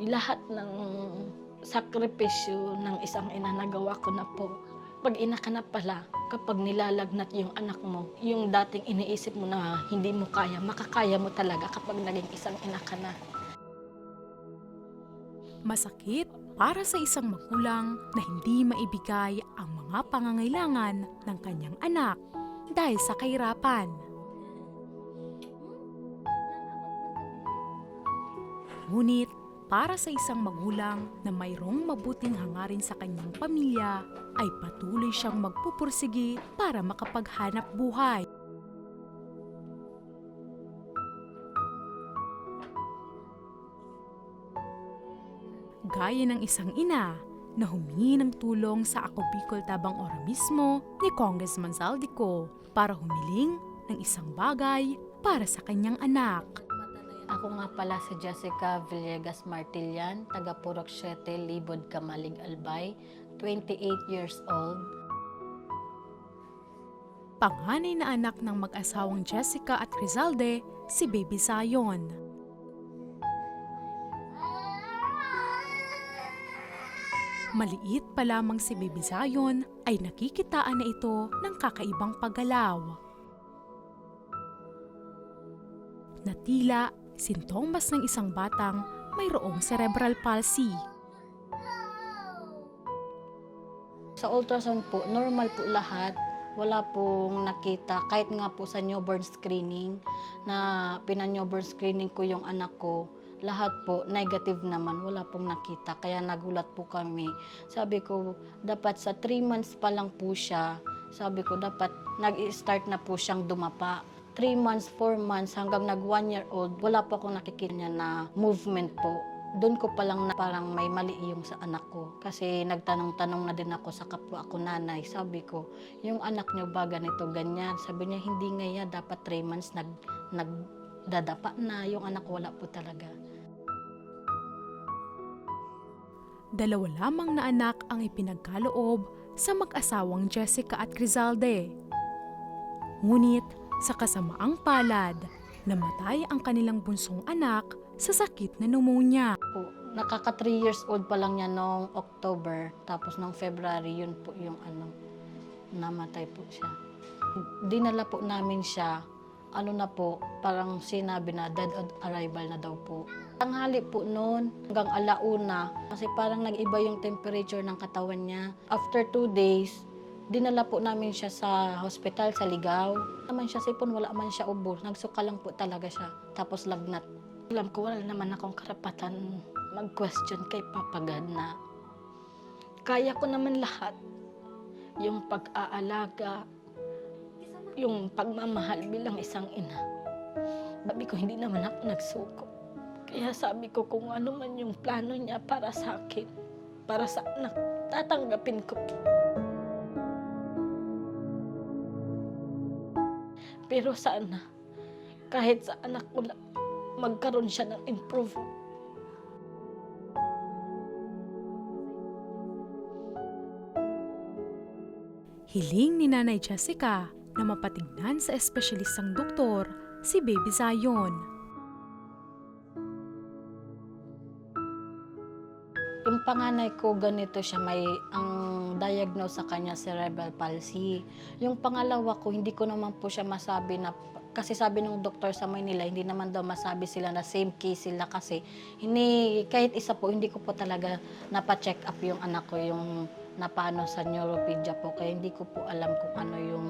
lahat ng sakripisyo ng isang ina nagawa ko na po. Pag ina ka na pala, kapag nilalagnat yung anak mo, yung dating iniisip mo na hindi mo kaya, makakaya mo talaga kapag naging isang ina ka na. Masakit para sa isang magulang na hindi maibigay ang mga pangangailangan ng kanyang anak dahil sa kahirapan. Ngunit para sa isang magulang na mayroong mabuting hangarin sa kanyang pamilya, ay patuloy siyang magpupursigi para makapaghanap buhay. Gaya ng isang ina na humingi ng tulong sa Ako Bicol Tabang Ora mismo ni Congressman Saldico para humiling ng isang bagay para sa kanyang anak. Ako nga pala si Jessica Villegas Martilian, taga Purok 7, Libod, Kamalig, Albay, 28 years old. Panganay na anak ng mag-asawang Jessica at Rizalde, si Baby Zion. Maliit pa lamang si Baby Zion ay nakikitaan na ito ng kakaibang paggalaw. Na tila sintomas ng isang batang mayroong cerebral palsy. Sa ultrasound po, normal po lahat. Wala pong nakita, kahit nga po sa newborn screening, na pina-newborn screening ko yung anak ko, lahat po negative naman, wala pong nakita. Kaya nagulat po kami. Sabi ko, dapat sa 3 months pa lang po siya, sabi ko, dapat nag-start na po siyang dumapa. 3 months, 4 months, hanggang nag 1 year old, wala po akong nakikita niya na movement po. Doon ko pa lang na parang may mali yung sa anak ko. Kasi nagtanong-tanong na din ako sa kapwa ako nanay. Sabi ko, yung anak niyo ba ganito, ganyan? Sabi niya, hindi nga yan. Dapat 3 months nag, nagdadapa na. Yung anak ko wala po talaga. Dalawa lamang na anak ang ipinagkaloob sa mag-asawang Jessica at Grizalde. Ngunit sa kasamaang palad, namatay ang kanilang bunsong anak sa sakit na pneumonia. po. Nakaka 3 years old pa lang niya noong October. Tapos noong February, yun po yung ano, namatay po siya. Dinala po namin siya, ano na po, parang sinabi na dead on arrival na daw po. Tanghali po noon, hanggang alauna, kasi parang nag-iba yung temperature ng katawan niya. After two days, dinala po namin siya sa hospital sa Ligaw. Naman siya sipon, wala man siya ubo. Nagsuka lang po talaga siya. Tapos lagnat. Alam ko wala naman akong karapatan mag-question kay Papa God na kaya ko naman lahat. Yung pag-aalaga, yung pagmamahal bilang isang ina. Sabi ko, hindi naman ako nagsuko. Kaya sabi ko, kung ano man yung plano niya para sa akin, para sa anak, tatanggapin ko. Pero sana, kahit sa anak ko lang, magkaroon siya ng improvement. Hiling ni Nanay Jessica na mapatignan sa espesyalistang doktor si Baby Zion. Panganay ko, ganito siya, may ang diagnose sa kanya cerebral palsy. Yung pangalawa ko, hindi ko naman po siya masabi na, kasi sabi ng doktor sa Maynila, hindi naman daw masabi sila na same case sila kasi hindi, kahit isa po, hindi ko po talaga napacheck up yung anak ko, yung napano sa neuropedia po. Kaya hindi ko po alam kung ano yung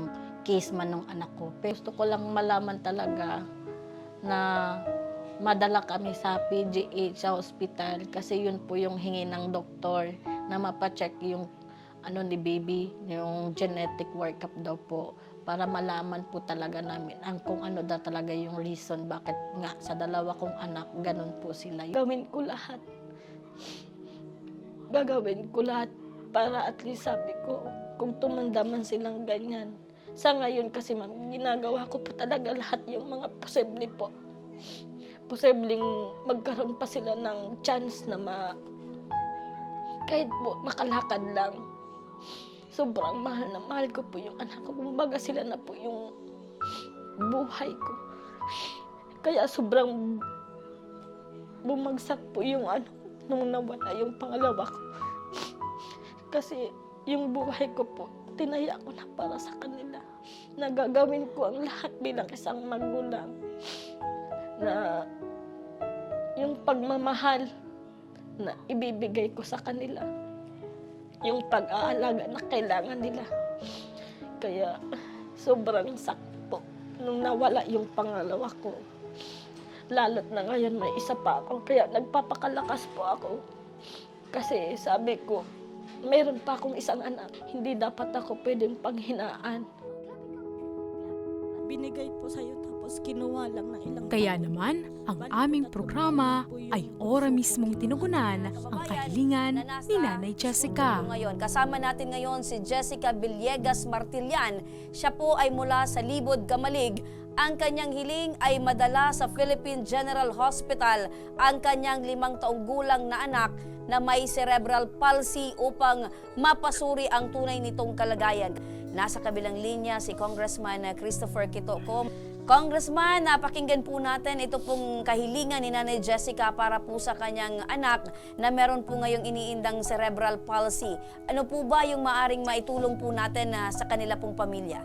case man ng anak ko. Pero gusto ko lang malaman talaga na madala kami sa PGH sa hospital kasi yun po yung hingi ng doktor na mapacheck yung ano ni baby, yung genetic workup daw po para malaman po talaga namin ang kung ano daw talaga yung reason bakit nga sa dalawa kong anak ganun po sila. Gawin ko lahat. Gagawin ko lahat para at least sabi ko kung tumanda man silang ganyan. Sa ngayon kasi ma'am, ginagawa ko po talaga lahat yung mga posible po posibleng magkaroon pa sila ng chance na ma kahit po makalakad lang. Sobrang mahal na mahal ko po yung anak ko. Kumbaga sila na po yung buhay ko. Kaya sobrang bumagsak po yung ano, nung nawala yung pangalawa ko. Kasi yung buhay ko po, tinaya ko na para sa kanila. Nagagawin ko ang lahat bilang isang magulang. Na yung pagmamahal na ibibigay ko sa kanila. Yung pag-aalaga na kailangan nila. Kaya sobrang sakto nung nawala yung pangalawa ko. Lalo't na ngayon may isa pa ako. Kaya nagpapakalakas po ako. Kasi sabi ko, meron pa akong isang anak. Hindi dapat ako pwedeng panghinaan. Binigay po sa'yo tapos kinuha lang ng ilang Kaya naman, ang aming programa ay ora mismong tinugunan ang kahilingan ni Nanay Jessica. Ngayon, kasama natin ngayon si Jessica Villegas Martilian. Siya po ay mula sa Libod, Gamalig. Ang kanyang hiling ay madala sa Philippine General Hospital ang kanyang limang taong gulang na anak na may cerebral palsy upang mapasuri ang tunay nitong kalagayan. Nasa kabilang linya si Congressman Christopher Kitoko. Congressman, napakinggan po natin ito pong kahilingan ni Nanay Jessica para po sa kanyang anak na meron po ngayong iniindang cerebral palsy. Ano po ba yung maaring maitulong po natin na sa kanila pong pamilya?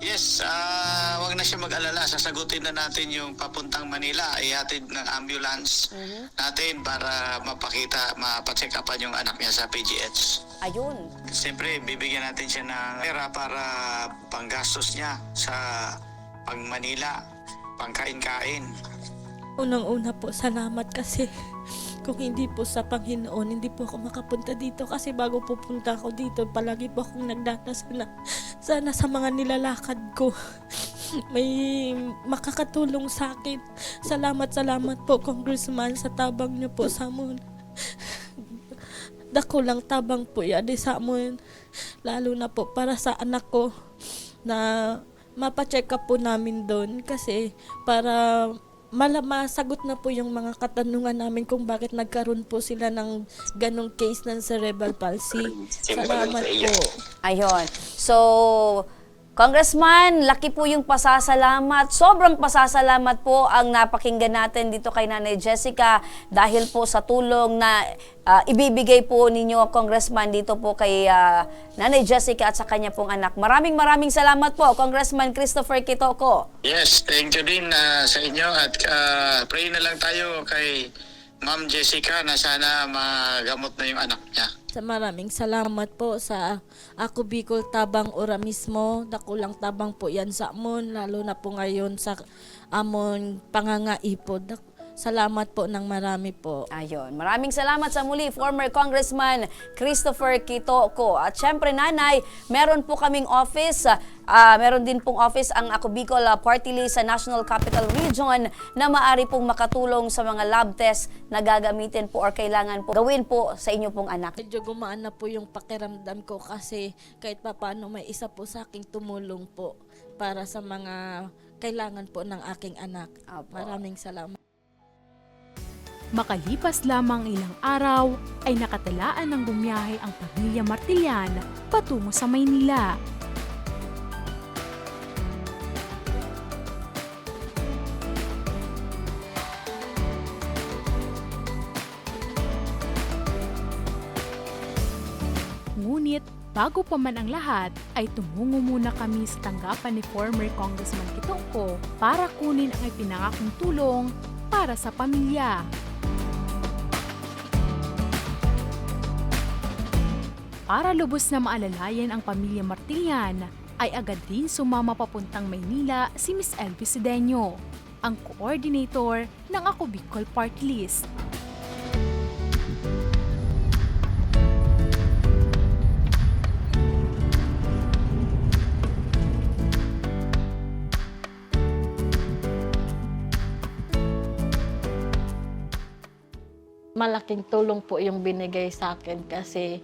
Yes, ah wag na siya mag-alala. Sasagutin na natin yung papuntang Manila. Ihatid ng ambulance natin para mapakita, mapacheck upan yung anak niya sa PGH. Ayun. Siyempre, bibigyan natin siya ng pera para panggastos niya sa pag Manila, pangkain-kain. Unang-una po, salamat kasi kung hindi po sa Panginoon, hindi po ako makapunta dito kasi bago pupunta ako dito, palagi po akong nagdadasal na sana sa mga nilalakad ko may makakatulong sa akin. Salamat, salamat po, Congressman, sa tabang niyo po sa amin. Dako lang tabang po yan sa amin. Lalo na po para sa anak ko na mapacheck up po namin doon kasi para mala masagot na po yung mga katanungan namin kung bakit nagkaroon po sila ng ganong case ng cerebral palsy. Salamat po. Ayun. So, Congressman, laki po yung pasasalamat. Sobrang pasasalamat po ang napakinggan natin dito kay Nanay Jessica dahil po sa tulong na ah, ibibigay po ninyo, Congressman, dito po kay ah, Nanay Jessica at sa kanya pong anak. Maraming maraming salamat po, Congressman Christopher Kitoko. Yes, thank you din ah, sa inyo at ah, pray na lang tayo kay Ma'am Jessica na sana magamot na yung anak niya. Sa maraming salamat po sa ako Bicol Tabang Ora mismo. Dakulang tabang po yan sa amon, lalo na po ngayon sa amon pangangaipod. Salamat po ng marami po. Ayun. Maraming salamat sa muli, former Congressman Christopher Kitoko. At syempre, nanay, meron po kaming office. ah, meron din pong office ang Ako Bicol ah, Party List sa National Capital Region na maari pong makatulong sa mga lab test na gagamitin po or kailangan po gawin po sa inyo pong anak. Medyo gumaan na po yung pakiramdam ko kasi kahit papaano may isa po sa aking tumulong po para sa mga kailangan po ng aking anak. Apo. Maraming salamat. Makalipas lamang ilang araw ay nakatalaan ng bumiyahe ang pamilya Martilian patungo sa Maynila. Ngunit bago pa man ang lahat ay tumungo muna kami sa tanggapan ni former Congressman Kitongko para kunin ang ipinangakong tulong para sa pamilya. Para lubos na maalalayan ang pamilya Martilian, ay agad din sumama papuntang Maynila si Miss Elvie Sedeño, ang coordinator ng Ako Bicol Party List. Malaking tulong po yung binigay sa akin kasi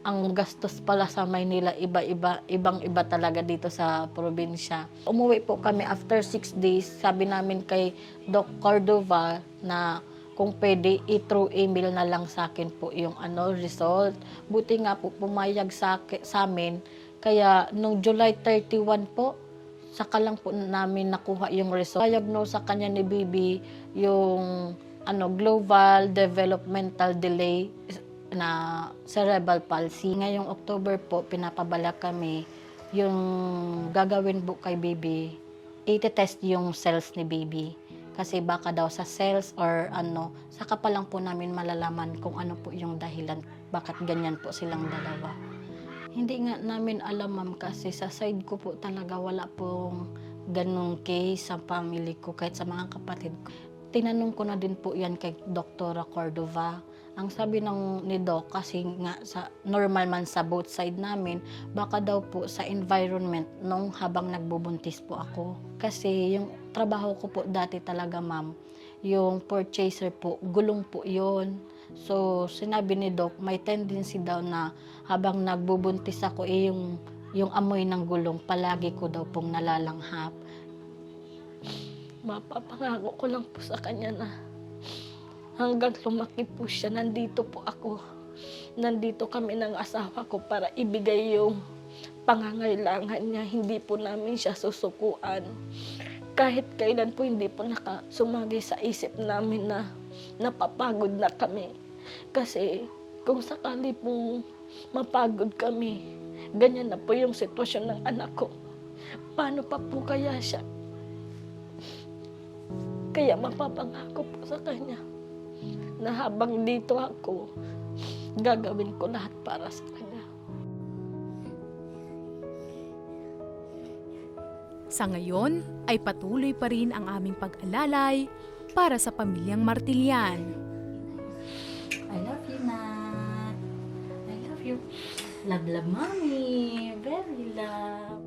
ang gastos pala sa Maynila iba-iba, ibang-iba talaga dito sa probinsya. Umuwi po kami after six days. Sabi namin kay Doc Cordova na kung pwede i-through email na lang sa akin po yung ano result. Buti nga po pumayag sa, sa amin. Kaya nung July 31 po, saka lang po namin nakuha yung result. Diagnose sa kanya ni Bibi yung ano global developmental delay na cerebral palsy. Ngayong October po, pinapabala kami yung gagawin po kay baby, iti-test yung cells ni baby. Kasi baka daw sa cells or ano, saka pa lang po namin malalaman kung ano po yung dahilan, bakit ganyan po silang dalawa. Hindi nga namin alam ma'am kasi sa side ko po talaga wala pong ganong case sa family ko kahit sa mga kapatid ko. Tinanong ko na din po yan kay Dr. Cordova. Ang sabi ng ni Doc kasi nga sa normal man sa both side namin, baka daw po sa environment nung habang nagbubuntis po ako. Kasi yung trabaho ko po dati talaga ma'am, yung purchaser po, gulong po yon So, sinabi ni Doc, may tendency daw na habang nagbubuntis ako, eh, yung, yung amoy ng gulong, palagi ko daw pong nalalanghap. Mapapangako ko lang po sa kanya na hanggang lumaki po siya, nandito po ako. Nandito kami ng asawa ko para ibigay yung pangangailangan niya. Hindi po namin siya susukuan. Kahit kailan po hindi po nakasumagi sa isip namin na napapagod na kami. Kasi kung sakali pong mapagod kami, ganyan na po yung sitwasyon ng anak ko. Paano pa po kaya siya kaya mapapangako po sa kanya na habang dito ako, gagawin ko lahat para sa kanya. Sa ngayon ay patuloy pa rin ang aming pag-alalay para sa pamilyang Martilian. I love you, Nat. I love you. Love, love, mommy. Very love.